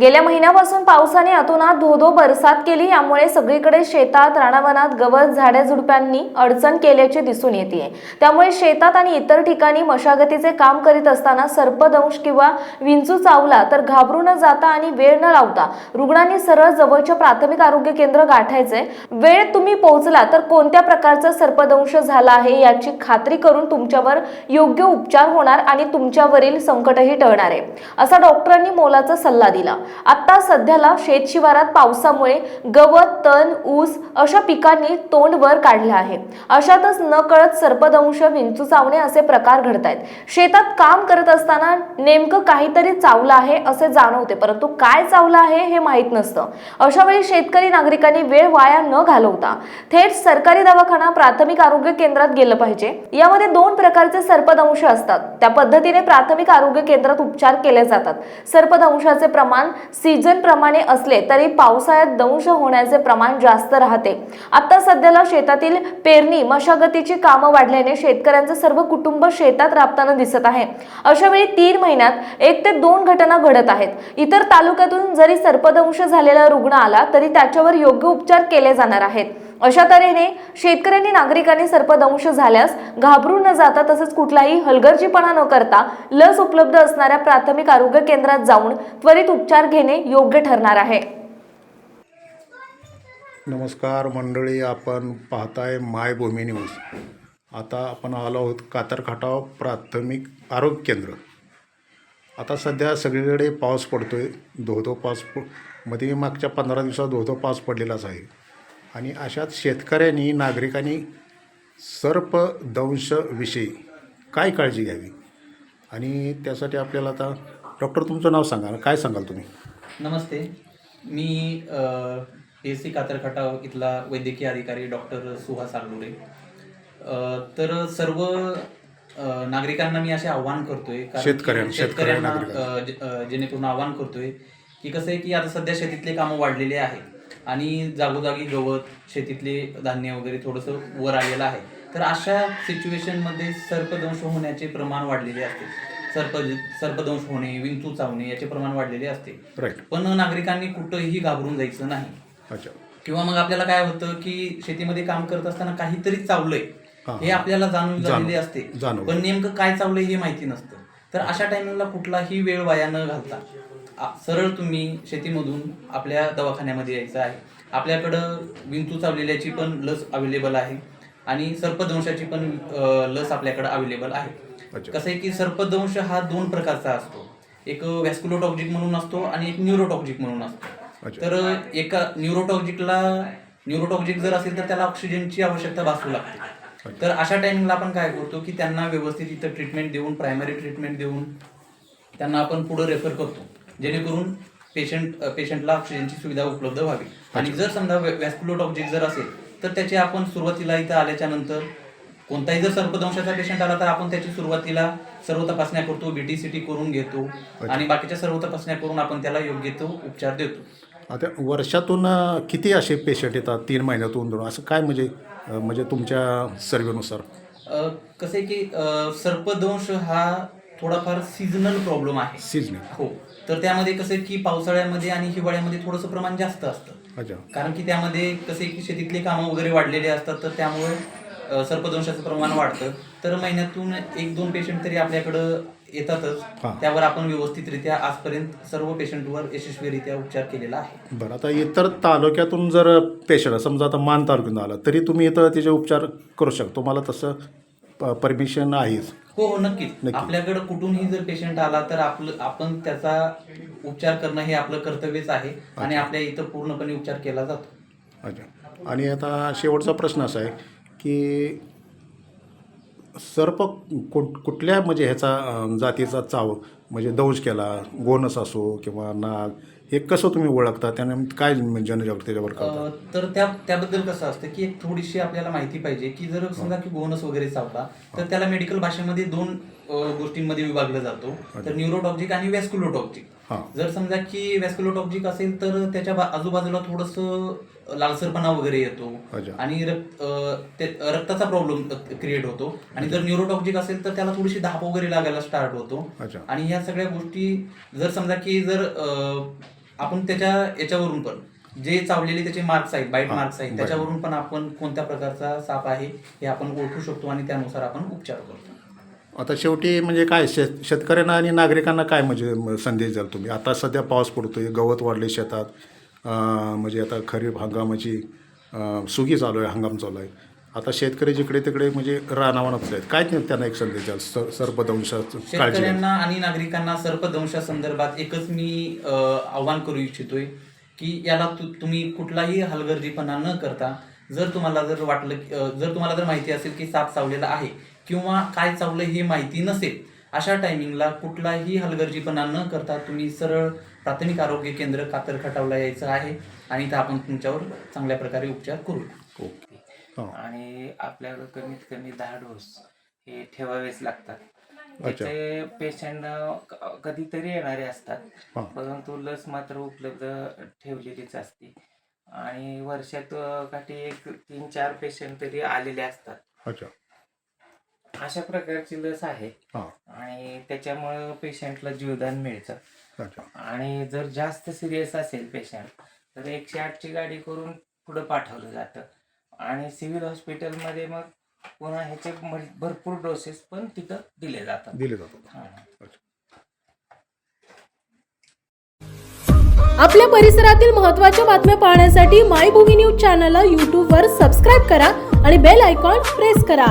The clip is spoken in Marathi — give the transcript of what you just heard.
गेल्या महिन्यापासून पावसाने अतोनात धोधो बरसात केली यामुळे सगळीकडे शेतात रानावनात गवत झाड्या झुडप्यांनी अडचण केल्याचे दिसून येते त्यामुळे शेतात आणि इतर ठिकाणी मशागतीचे काम करीत असताना सर्पदंश किंवा विंचू चावला तर घाबरू न जाता आणि वेळ न लावता रुग्णांनी सरळ जवळच्या प्राथमिक आरोग्य केंद्र गाठायचे. वेळ तुम्ही पोहोचला तर कोणत्या प्रकारचा सर्पदंश झाला आहे याची खात्री करून तुमच्यावर योग्य उपचार होणार आणि तुमच्यावरील संकटही टळणार आहे. असा डॉक्टरांनी मोलाचा सल्ला दिला. आता सध्याला शेतशिवारात पावसामुळे गवत तण ऊस अशा पिकांनी तोंड वर काढलं आहे. अशातच न कळत सर्पदंश विंचू चावणे असे प्रकार घडत आहेत शेतात काम करत असताना नेमकं काहीतरी चावलं आहे असे जाणवते परंतु काय चावलं आहे हे माहीत नसतं. अशा वेळी शेतकरी नागरिकांनी वेळ वाया न घालवता थेट सरकारी दवाखाना प्राथमिक आरोग्य केंद्रात गेलं पाहिजे. यामध्ये दोन प्रकारचे सर्पदंश असतात. त्या पद्धतीने प्राथमिक आरोग्य केंद्रात उपचार केले जातात. सर्पदंशाचे प्रमाण सीझन सीझनप्रमाणे असले तरी पावसाळ्यात दंश होण्याचे प्रमाण जास्त राहते. आता सध्याला शेतातील पेरणी मशागतीची कामं वाढल्याने शेतकऱ्यांचे सर्व कुटुंब शेतात राबताना दिसत आहे. अशा वेळी तीन महिन्यात एक ते दोन घटना घडत आहेत. इतर तालुक्यातून जरी सर्पदंश झालेला रुग्ण आला तरी त्याच्यावर योग्य उपचार केले जाणार आहेत. अशा तऱ्हेने शेतकऱ्यांनी नागरिकांनी सर्पदंश झाल्यास घाबरून न जाता तसंच कुठलाही हलगर्जीपणा न करता लस उपलब्ध असणाऱ्या प्राथमिक आरोग्य केंद्रात जाऊन त्वरित उपचार घेणे योग्य ठरणार आहे. नमस्कार मंडळी आपण पाहताय मायभूमी न्यूज. आता आपण आलो आहोत कातरखाटाव प्राथमिक आरोग्य केंद्र. आता सध्या सगळीकडे पाऊस पडतो आहे धोधो पाऊस प मध्ये मागच्या पंधरा दिवसात धोधो पाऊस पडलेलाच आहे. आणि अशात शेतकऱ्यांनी नागरिकांनी सर्पदंशविषयी काय काळजी घ्यावी? आणि त्यासाठी आपल्याला आता डॉक्टर तुमचं नाव सांगा. काय सांगाल तुम्ही? नमस्ते. मी ए सी कातरखटाव इथला वैद्यकीय अधिकारी डॉक्टर सुहास आलुरे तर सर्व नागरिकांना मी असे आव्हान करतोय शेतकऱ्यांना- शेतकऱ्या शेतकऱ्यांना जेणेकरून आव्हान करतोय की कसं आहे की आता सध्या शेतीतले कामं वाढलेले आहे आणि जागोजागी गवत शेतीतले धान्य वगैरे थोडंसं वर आलेलं आहे. तर अशा सिच्युएशनमध्ये सर्पदंश होण्याचे प्रमाण वाढलेले असते. सर्प सर्पदंश होणे विंचू चावणे याचे प्रमाण वाढलेले असते. पण नागरिकांनी कुठंही घाबरून जायचं नाही. अच्छा. किंवा मग आपल्याला काय होतं की शेतीमध्ये काम करत असताना काहीतरी चावलंय हा. आपल्याला जाणून झालेले असते. पण नेमकं काय चावलंय हे माहिती नसतं. तर अशा टायमिंगला कुठलाही वेळ वाया न घालता सरळ तुम्ही शेतीमधून आपल्या दवाखान्यामध्ये यायचं आहे. आपल्याकडं विंचू चावलेल्याची पण लस अवेलेबल आहे आणि सर्पदंशाची पण लस आपल्याकडं अवेलेबल आहे. कसं आहे की सर्पदंश हा दोन प्रकारचा असतो. एक व्हॅस्क्युलोटॉक्जिक म्हणून असतो आणि एक न्यूरोटॉक्जिक म्हणून असतो. तर एका न्यूरोटॉक्जिकला न्यूरोटॉक्जिक जर असेल तर त्याला ऑक्सिजनची आवश्यकता भासू लागते. तर अशा टाइमिंगला आपण काय करतो की त्यांना व्यवस्थित इथं ट्रीटमेंट देऊन प्रायमरी ट्रीटमेंट देऊन त्यांना आपण पुढे रेफर करतो. जेणेकरून पेशंट पेशंटला ऑक्सिजनची सुविधा उपलब्ध व्हावी. आणि जर समजा व्हॅस्क्युलोटॉक्जिक जर असेल तर त्याची आपण सुरुवातीला इथं आल्याच्यानंतर कोणताही जर सर्पदंशाचा पेशंट आला तर आपण त्याची सुरुवातीला सर्व तपासण्या करतो बीटी सीटी करून घेतो. आणि बाकीच्या सर्व तपासण्या करून आपण त्याला योग्य तो उपचार देतो. आता वर्षातून किती असे पेशंट येतात तीन महिन्यातून दोन? असं काय म्हणजे म्हणजे तुमच्या सर्वेनुसार कसं आहे की सर्पदंश हा थोडाफार सीझनल प्रॉब्लेम आहे. सीजन हो. तर त्यामध्ये कसं आहे की पावसाळ्यामध्ये आणि हिवाळ्यामध्ये थोडंसं प्रमाण जास्त असतं. अच्छा. कारण की त्यामध्ये कसे की शेतीतले कामं वगैरे वाढलेले असतात तर त्यामुळे सर्पदंशाचं प्रमाण वाढतं. तर महिन्यातून एक दोन पेशंट तरी आपल्याकडं येतातच. हां. त्यावर आपण व्यवस्थितरित्या आजपर्यंत सर्व पेशंटवर यशस्वीरित्या उपचार केलेला आहे. बरं आता इतर तालुक्यातून जर पेशंट समजा आता मान तालुक्यातून आला तरी तुम्ही इथं त्याचे उपचार करू शकता. तुम्हाला तसं परमिशन आहेच हो हो नक्कीच. नक्की. आपल्याकडे कुठूनही जर पेशंट आला तर आपलं आपण त्याचा उपचार करणं हे आपलं कर्तव्यच आहे आणि आपल्या इथं पूर्णपणे उपचार केला जातो. अच्छा. आणि आता शेवटचा प्रश्न असा आहे की सर्प कुठ कुठल्या म्हणजे ह्याचा अं, जातीचा चाव म्हणजे दंश केला गोनस असो किंवा नाग हे कसं तुम्ही ओळखता? त्याने काय जनजागृती त्याच्यावर करता? अ, तर त्या त्याबद्दल कसं असतं की एक थोडीशी आपल्याला माहिती पाहिजे की जर समजा की बोनस वगैरे चावला तर त्याला मेडिकल भाषेमध्ये दोन गोष्टींमध्ये विभागलं जातो. तर न्यूरोटॉक्जिक आणि व्हॅस्क्युलोटॉक्जिक हां. जर समजा की वॅस्क्युलोटॉक्सिक असेल तर त्याच्या आजूबाजूला थोडंसं लालसरपणा वगैरे येतो. आणि रक्ताचा प्रॉब्लेम क्रिएट होतो. आणि जर न्यूरोटॉक्सिक असेल तर त्याला थोडीशी धाप वगैरे लागायला स्टार्ट होतो. आणि ह्या सगळ्या गोष्टी जर समजा की जर आपण त्याच्या याच्यावरून पण जे चावलेले त्याचे मार्क्स आहेत बाईट मार्क्स आहेत. त्याच्यावरून पण आपण कोणत्या प्रकारचा साप आहे हे आपण ओळखू शकतो आणि त्यानुसार आपण उपचार करतो. आता शेवटी म्हणजे काय शेत शेतकऱ्यांना आणि नागरिकांना काय म्हणजे संदेश द्याल तुम्ही? आता सध्या पाऊस पडतोय गवत वाढले शेतात. म्हणजे आता खरीप हंगामाची सुगी चालू आहे हंगाम चालू आहे. आता शेतकरी जिकडे तिकडे म्हणजे रानावनात आहेत. काय त्यांना एक संदेश द्याल? सर सर्पदंशाचं काळजी घ्याल. शेतकऱ्यांना आणि नागरिकांना सर्पदंशासंदर्भात एकच मी अ, आव्हान करू इच्छितोय की याला तु तुम्ही कुठलाही हलगर्जीपणा न करता जर तुम्हाला जर वाटलं की- अ, जर तुम्हाला जर माहिती असेल की साप चावलेला आहे किंवा काय चावलं हे माहिती नसेल अशा टायमिंगला कुठलाही हलगर्जीपणा न करता तुम्ही सरळ प्राथमिक आरोग्य केंद्र कातर खटावला यायचं आहे आणि इथं आपण तुमच्यावर चांगल्या प्रकारे उपचार करू ओके. आणि आपल्याकडे कमीत कमी दहा डोस हे ठेवावेच लागतात. त्याचे पेशंट कधीतरी येणारे असतात. हां. परंतु लस मात्र उपलब्ध ठेवलेलीच असते. आणि वर्षात काठी एक तीन चार पेशंट तरी आलेले असतात. अच्छा. अशा प्रकारची लस आहे. हां. आणि त्याच्यामुळं पेशंटला जीवदान मिळतं. आणि जर जास्त सिरियस असेल पेशंट तर एकशे आठची गाडी करून पुढं पाठवलं जातं. आणि सिव्हिल हॉस्पिटलमध्ये मग पुन्हा ह्याचे भरपूर डोसेस पण तिथं दिले जातात. दिले जातात. आपल्या परिसरातील महत्त्वाच्या बातम्या पाहण्यासाठी मायभूमी न्यूज चॅनलला यूट्यूबवर सबस्क्राईब करा आणि बेल आयकॉन प्रेस करा.